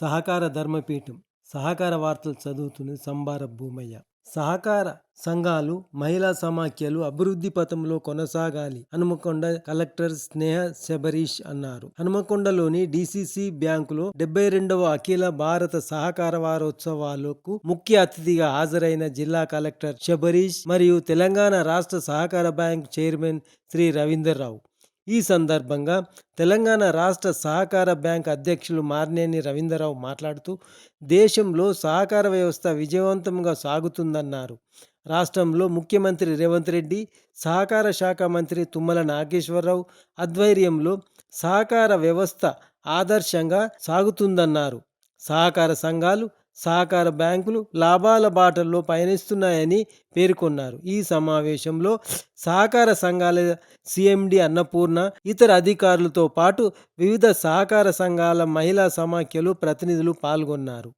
సహకార ధర్మపీఠం సహకార వార్తలు చదువుతున్న సంబార భూమయ్య. సహకార సంఘాలు మహిళా సమాఖ్యలు అభివృద్ధి పథంలో కొనసాగాలి హనుమకొండ కలెక్టర్ స్నేహ శబరీష్ అన్నారు. హనుమకొండలోని డిసిసి బ్యాంకులో డెబ్బై రెండవ అఖిల భారత సహకార వారోత్సవాలకు ముఖ్య అతిథిగా హాజరైన జిల్లా కలెక్టర్ శబరీష్ మరియు తెలంగాణ రాష్ట్ర సహకార బ్యాంక్ చైర్మన్ శ్రీ రవీందర్ రావు. ఈ సందర్భంగా తెలంగాణ రాష్ట్ర సహకార బ్యాంక్ అధ్యక్షులు మార్నేని రవీంద్రరావు మాట్లాడుతూ దేశంలో సహకార వ్యవస్థ విజయవంతంగా సాగుతుందన్నారు. రాష్ట్రంలో ముఖ్యమంత్రి రేవంత్ రెడ్డి సహకార శాఖ మంత్రి తుమ్మల నాగేశ్వరరావు ఆధ్వర్యంలో సహకార వ్యవస్థ ఆదర్శంగా సాగుతుందన్నారు. సహకార సంఘాలు సహకార బ్యాంకులు లాభాల బాటల్లో పయనిస్తున్నాయని పేర్కొన్నారు. ఈ సమావేశంలో సహకార సంఘాల సిఎండి అన్నపూర్ణ ఇతర అధికారులతో పాటు వివిధ సహకార సంఘాల మహిళా సమాఖ్యలు ప్రతినిధులు పాల్గొన్నారు.